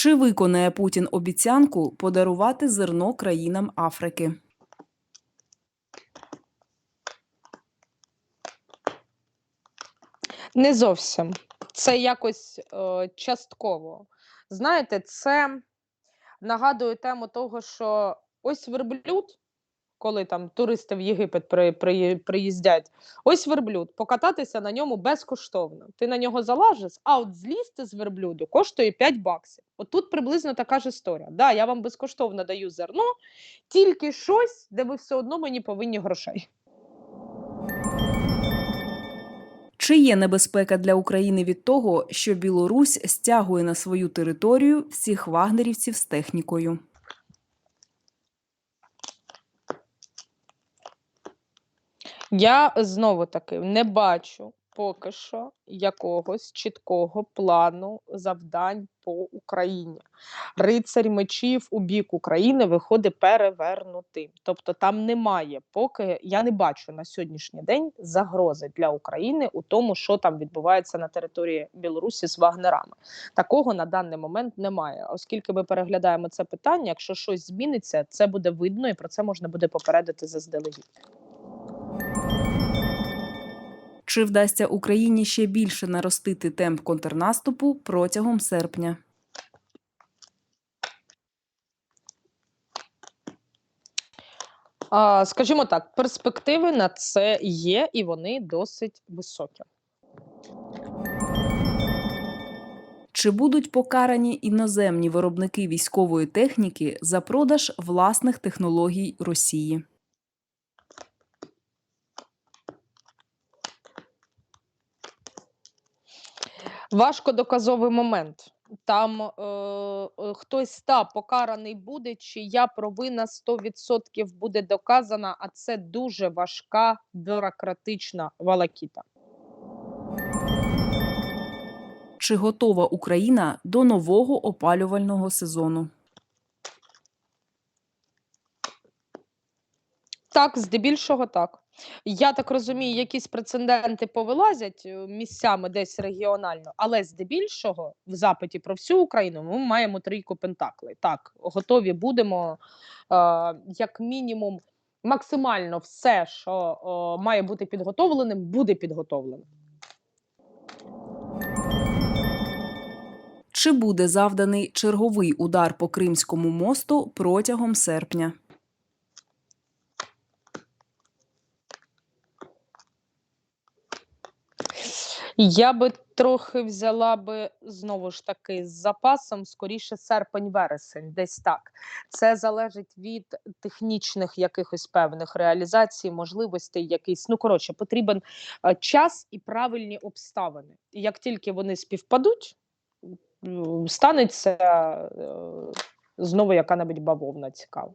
Чи виконає Путін обіцянку подарувати зерно країнам Африки? Не зовсім. Це якось е, частково. Знаєте, це нагадує тему того, що ось верблюд, коли там туристи в Єгипет при, при, приїздять, ось верблюд, покататися на ньому безкоштовно. Ти на нього залажиш, а от злізти з верблюду коштує 5 баксів. От тут приблизно така ж історія. Да, я вам безкоштовно даю зерно, тільки щось, де ви все одно мені повинні грошей. Чи є небезпека для України від того, що Білорусь стягує на свою територію всіх вагнерівців з технікою? Я знову таки не бачу поки що якогось чіткого плану завдань по Україні. Рицарь мечів у бік України виходить перевернутим. Тобто там немає, поки я не бачу на сьогоднішній день загрози для України у тому, що там відбувається на території Білорусі з вагнерами. Такого на даний момент немає. Оскільки ми переглядаємо це питання, якщо щось зміниться, це буде видно і про це можна буде попередити заздалегідь. Чи вдасться Україні ще більше наростити темп контрнаступу протягом серпня? Скажімо так, перспективи на це є, і вони досить високі. Чи будуть покарані іноземні виробники військової техніки за продаж власних технологій Росії? Важкодоказовий момент. Там е, е, хтось та покараний буде, чия провина 100% буде доказана, а це дуже важка бюрократична валакіта. Чи готова Україна до нового опалювального сезону? Так, здебільшого так. Я так розумію, якісь прецеденти повилазять е, місцями десь регіонально, але здебільшого в запиті про всю Україну ми маємо трійку пентаклей. Так, готові будемо е, як мінімум максимально все, що е, має бути підготовленим, буде підготовленим. Чи буде завданий черговий удар по Кримському мосту протягом серпня? Я би трохи взяла би знову ж таки з запасом, скоріше серпень-вересень, десь так. Це залежить від технічних якихось певних реалізацій, можливостей, якийсь. Ну коротше, потрібен е, час і правильні обставини. Як тільки вони співпадуть, станеться е, знову яка-небудь бавовна цікава.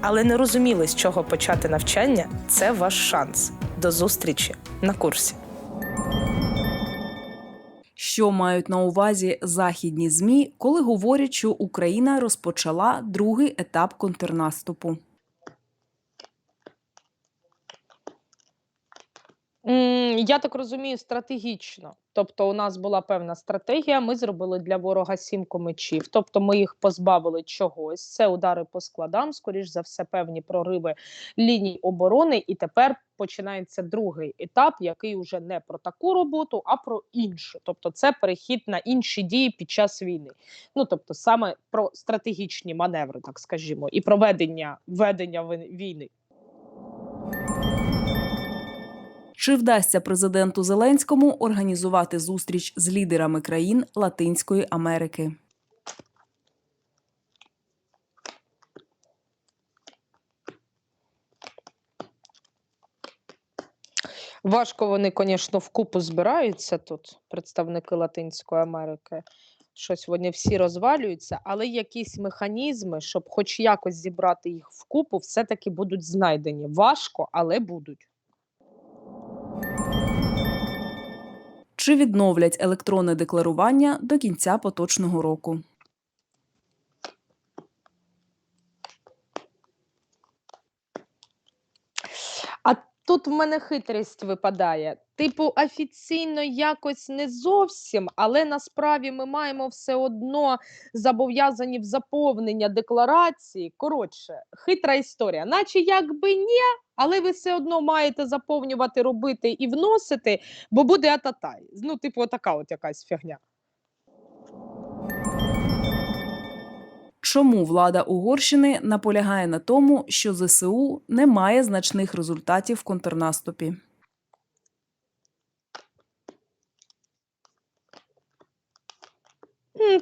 але не розуміли, з чого почати навчання, це ваш шанс. До зустрічі на курсі. Що мають на увазі західні ЗМІ, коли говорять, що Україна розпочала другий етап контрнаступу? Я так розумію, стратегічно. Тобто, у нас була певна стратегія. Ми зробили для ворога сімку мечів. Тобто, ми їх позбавили чогось. Це удари по складам, скоріш за все, певні прориви ліній оборони. І тепер починається другий етап, який вже не про таку роботу, а про іншу. Тобто, це перехід на інші дії під час війни. Ну тобто, саме про стратегічні маневри, так скажімо, і проведення ведення війни. Чи вдасться президенту Зеленському організувати зустріч з лідерами країн Латинської Америки? Важко вони, звісно, вкупу збираються тут, представники Латинської Америки. щось вони всі розвалюються, але якісь механізми, щоб хоч якось зібрати їх вкупу, все-таки будуть знайдені. Важко, але будуть. Чи відновлять електронне декларування до кінця поточного року? А тут в мене хитрість випадає. Типу, офіційно якось не зовсім, але насправді ми маємо все одно зобов'язані в заповнення декларації. Коротше, хитра історія. Наче якби ні, але ви все одно маєте заповнювати, робити і вносити, бо буде ататай. Ну, типу, така от якась фігня. Чому влада Угорщини наполягає на тому, що ЗСУ не має значних результатів в контрнаступі?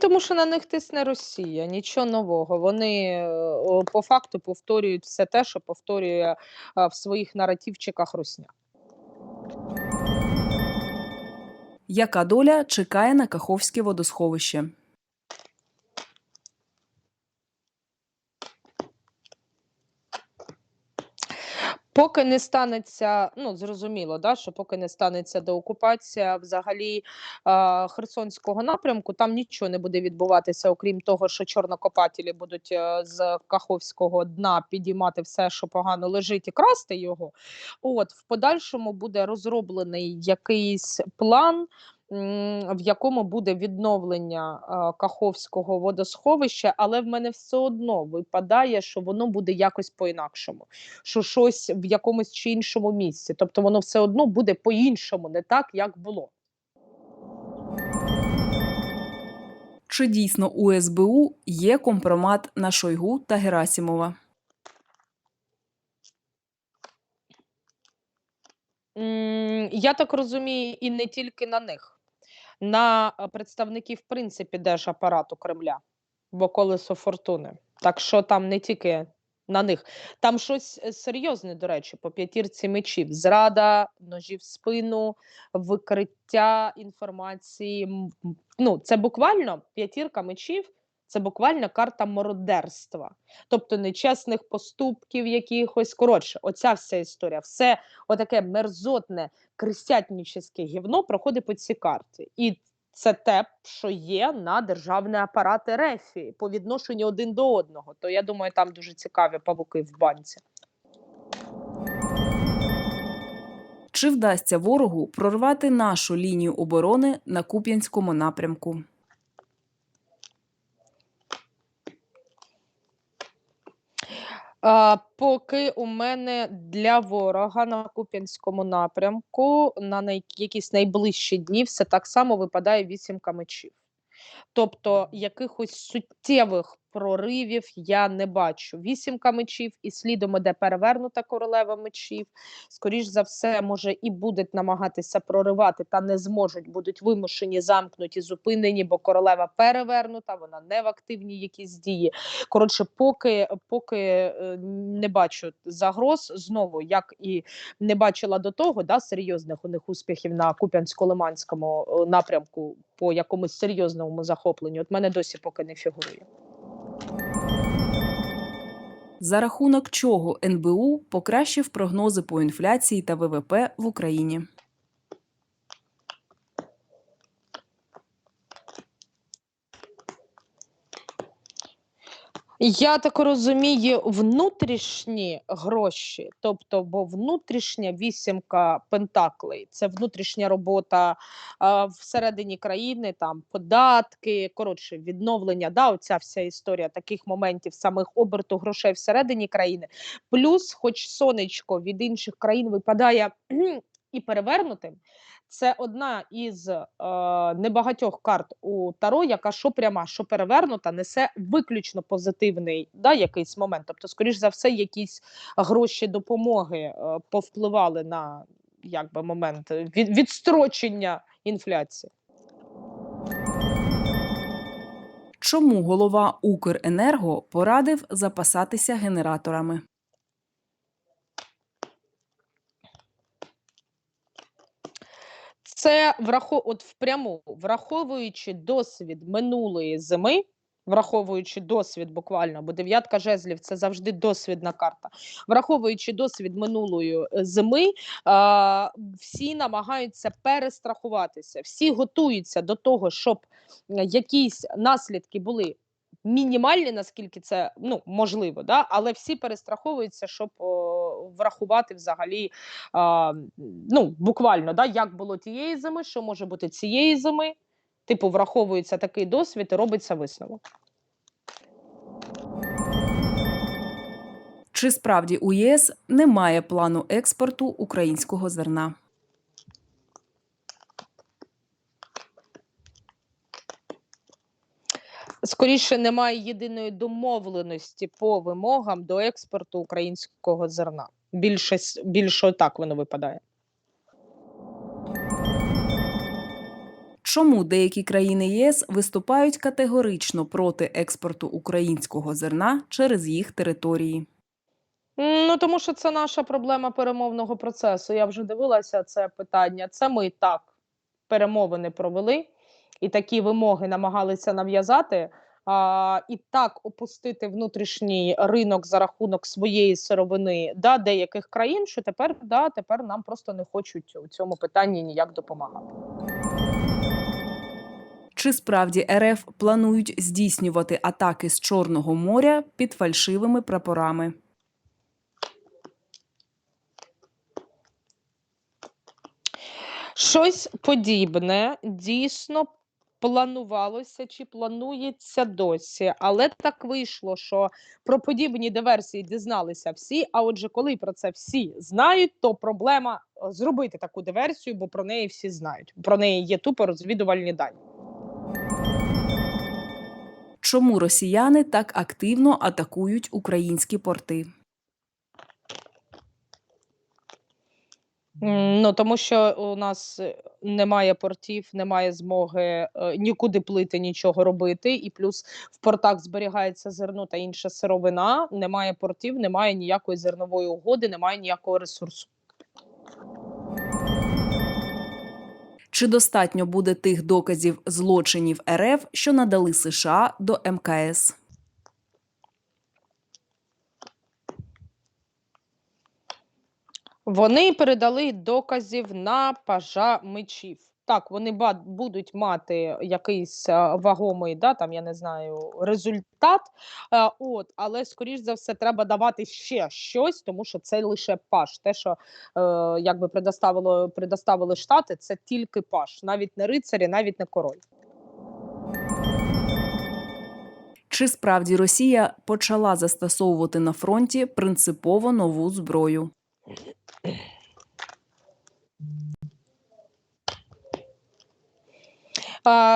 Тому що на них тисне Росія, нічого нового. Вони е, по факту повторюють все те, що повторює е, в своїх наративчиках Русня. Яка доля чекає на Каховське водосховище? Поки не станеться, ну зрозуміло, да, що поки не станеться деокупація взагалі е, Херсонського напрямку, там нічого не буде відбуватися, окрім того, що чорнокопателі будуть е, з Каховського дна підіймати все, що погано лежить, і красти його. От в подальшому буде розроблений якийсь план. В якому буде відновлення Каховського водосховища, але в мене все одно випадає, що воно буде якось по-інакшому що щось в якомусь чи іншому місці. Тобто воно все одно буде по-іншому, не так, як було. Чи дійсно у СБУ є компромат на Шойгу та Герасімова? Я так розумію, і не тільки на них, на представників, в принципі, держапарату Кремля, бо колесо фортуни. Так що там не тільки на них. Там щось е, серйозне, до речі, по п'ятірці мечів: зрада, ножі в спину, викриття інформації. Ну, це буквально п'ятірка мечів. Це буквально карта мародерства, тобто нечесних поступків якихось. Коротше, оця вся історія, все отаке мерзотне крестятнічеське гівно проходить по цій карті. І це те, що є на державний апарат РФ по відношенню один до одного. То я думаю, там дуже цікаві павуки в банці. Чи вдасться ворогу прорвати нашу лінію оборони на Куп'янському напрямку? Поки у мене для ворога на Куп'янському напрямку на най... якісь найближчі дні все так само випадає вісімка мечів. Тобто якихось суттєвих проривів я не бачу. Вісімка мечів і слідом іде перевернута королева мечів. Скоріш за все, може, і будуть намагатися проривати, та не зможуть, будуть вимушені, замкнуті, зупинені, бо королева перевернута, вона не в активній якісь дії. Коротше, поки, поки е, не бачу загроз, знову як і не бачила до того, да, серйозних у них успіхів на Куп'янсько-Лиманському е, напрямку по якомусь серйозному захопленню. От мене досі поки не фігурує. За рахунок чого НБУ покращив прогнози по інфляції та ВВП в Україні? Я так розумію, внутрішні гроші, тобто, бо внутрішня вісімка пентаклей це внутрішня робота а, всередині країни, там податки, коротше, відновлення. Да, оця вся історія таких моментів самих оберту грошей всередині країни. Плюс, хоч сонечко від інших країн випадає і перевернутим. Це одна із е, небагатьох карт у Таро, яка що пряма, що перевернута, несе виключно позитивний да, якийсь момент. Тобто, скоріш за все, якісь гроші допомоги е, повпливали на якби, момент від, відстрочення інфляції. Чому голова Укренерго порадив запасатися генераторами? Це Це врахо... от впряму, враховуючи досвід минулої зими, враховуючи досвід буквально, бо дев'ятка жезлів це завжди досвідна карта. Враховуючи досвід минулої е, зими, всі намагаються перестрахуватися, всі готуються до того, щоб е, якісь наслідки були мінімальні, наскільки це ну, можливо, да? але всі перестраховуються, щоб врахувати взагалі а, ну, буквально, да, як було тієї зими, що може бути цієї зими. Типу, враховується такий досвід і робиться висновок. Чи справді у ЄС немає плану експорту українського зерна? Скоріше немає єдиної домовленості по вимогам до експорту українського зерна. Більше, с- більше так воно випадає. Чому деякі країни ЄС виступають категорично проти експорту українського зерна через їх території? Ну, тому що це наша проблема перемовного процесу. Я вже дивилася це питання. Це ми так перемовини провели і такі вимоги намагалися нав'язати. А, і так опустити внутрішній ринок за рахунок своєї сировини да, деяких країн, що тепер, да, тепер нам просто не хочуть у цьому питанні ніяк допомагати. Чи справді РФ планують здійснювати атаки з Чорного моря під фальшивими прапорами? Щось подібне дійсно планувалося чи планується досі, але так вийшло, що про подібні диверсії дізналися всі. А отже, коли про це всі знають, то проблема е, зробити таку диверсію, бо про неї всі знають. Про неї є тупо розвідувальні дані. Чому росіяни так активно атакують українські порти? Ну тому що у нас е, немає портів, немає змоги е, нікуди плити, нічого робити. І плюс в портах зберігається зерно та інша сировина. Немає портів, немає ніякої зернової угоди, немає ніякого ресурсу. Чи достатньо буде тих доказів злочинів РФ, що надали США до МКС? Вони передали доказів на пажа мечів. Так, вони будуть мати якийсь е, вагомий, да, там я не знаю, результат. Е, от, але скоріш за все, треба давати ще щось, тому що це лише паж. Те, що е, якби предоставило, предоставили штати, це тільки паж, навіть не рицарі, навіть не король. Чи справді Росія почала застосовувати на фронті принципово нову зброю?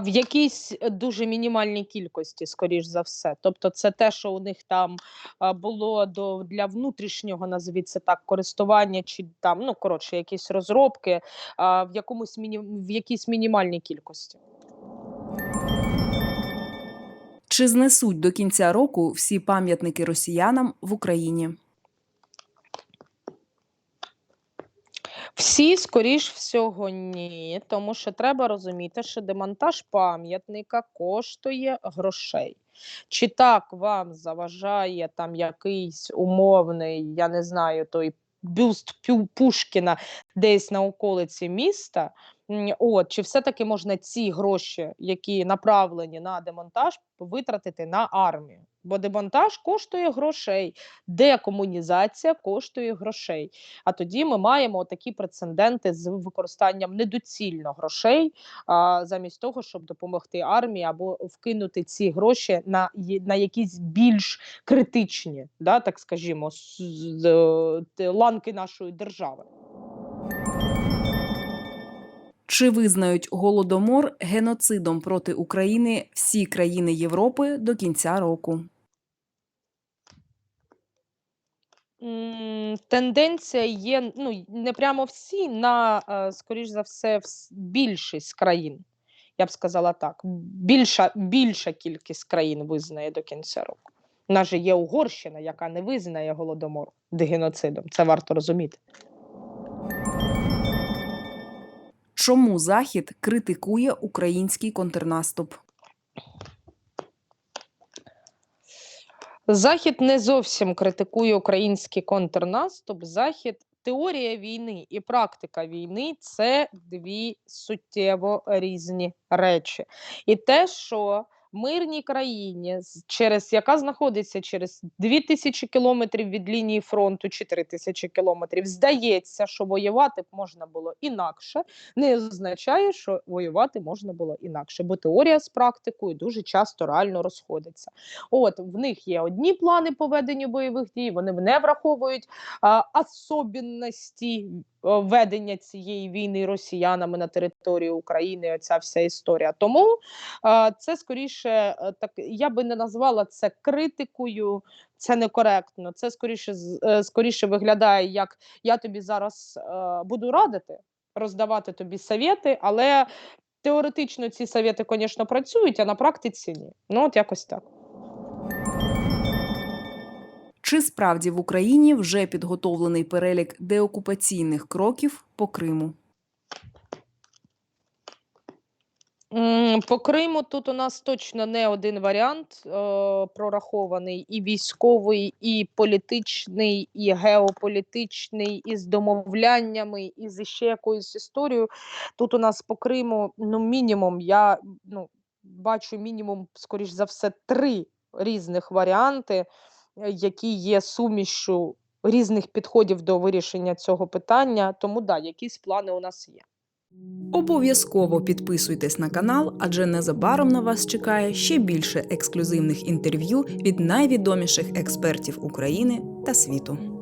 В якійсь дуже мінімальній кількості, скоріш за все. Тобто, це те, що у них там було до для внутрішнього, назвіть це так, користування, чи там ну коротше, якісь розробки в якомусь міні... в якійсь мінімальній кількості. Чи знесуть до кінця року всі пам'ятники росіянам в Україні? Всі, скоріш всього, ні, тому що треба розуміти, що демонтаж пам'ятника коштує грошей. Чи так вам заважає там якийсь умовний, я не знаю, той бюст Пушкіна десь на околиці міста? От, чи все-таки можна ці гроші, які направлені на демонтаж, витратити на армію? Бо демонтаж коштує грошей, декомунізація коштує грошей. А тоді ми маємо такі прецеденти з використанням недоцільно грошей, а, замість того, щоб допомогти армії або вкинути ці гроші на, на якісь більш критичні, да, так скажімо, з, ланки нашої держави. Чи визнають голодомор геноцидом проти України всі країни Європи до кінця року? Тенденція є ну не прямо всі, на е, скоріш за все, більшість країн. Я б сказала так. Більша, більша кількість країн визнає до кінця року. У нас же є Угорщина, яка не визнає голодомор геноцидом. Це варто розуміти. Чому Захід критикує український контрнаступ? Захід не зовсім критикує український контрнаступ. Захід теорія війни і практика війни це дві суттєво різні речі. І те, що мирній країні, через яка знаходиться через 2000 кілометрів від лінії фронту, 4000 кілометрів, здається, що воювати можна було інакше, не означає, що воювати можна було інакше, бо теорія з практикою дуже часто реально розходиться. От в них є одні плани по веденню бойових дій, вони не враховують а, особенності ведення цієї війни росіянами на території України. Оця вся історія. Тому це скоріше е, так. Я би не назвала це критикою. Це некоректно. Це скоріше е, скоріше виглядає як я тобі зараз е, буду радити, роздавати тобі совєти, але теоретично ці совєти, звісно, працюють, а на практиці ні. Ну от якось так. Чи справді в Україні вже підготовлений перелік деокупаційних кроків по Криму? По Криму тут у нас точно не один варіант е, прорахований і військовий, і політичний, і геополітичний, і з домовляннями, і з ще якоюсь історією. Тут у нас по Криму, ну, мінімум, я ну, бачу мінімум, скоріш за все, три різних варіанти, які є сумішю різних підходів до вирішення цього питання. Тому да, якісь плани у нас є. Обов'язково підписуйтесь на канал, адже незабаром на вас чекає ще більше ексклюзивних інтерв'ю від найвідоміших експертів України та світу.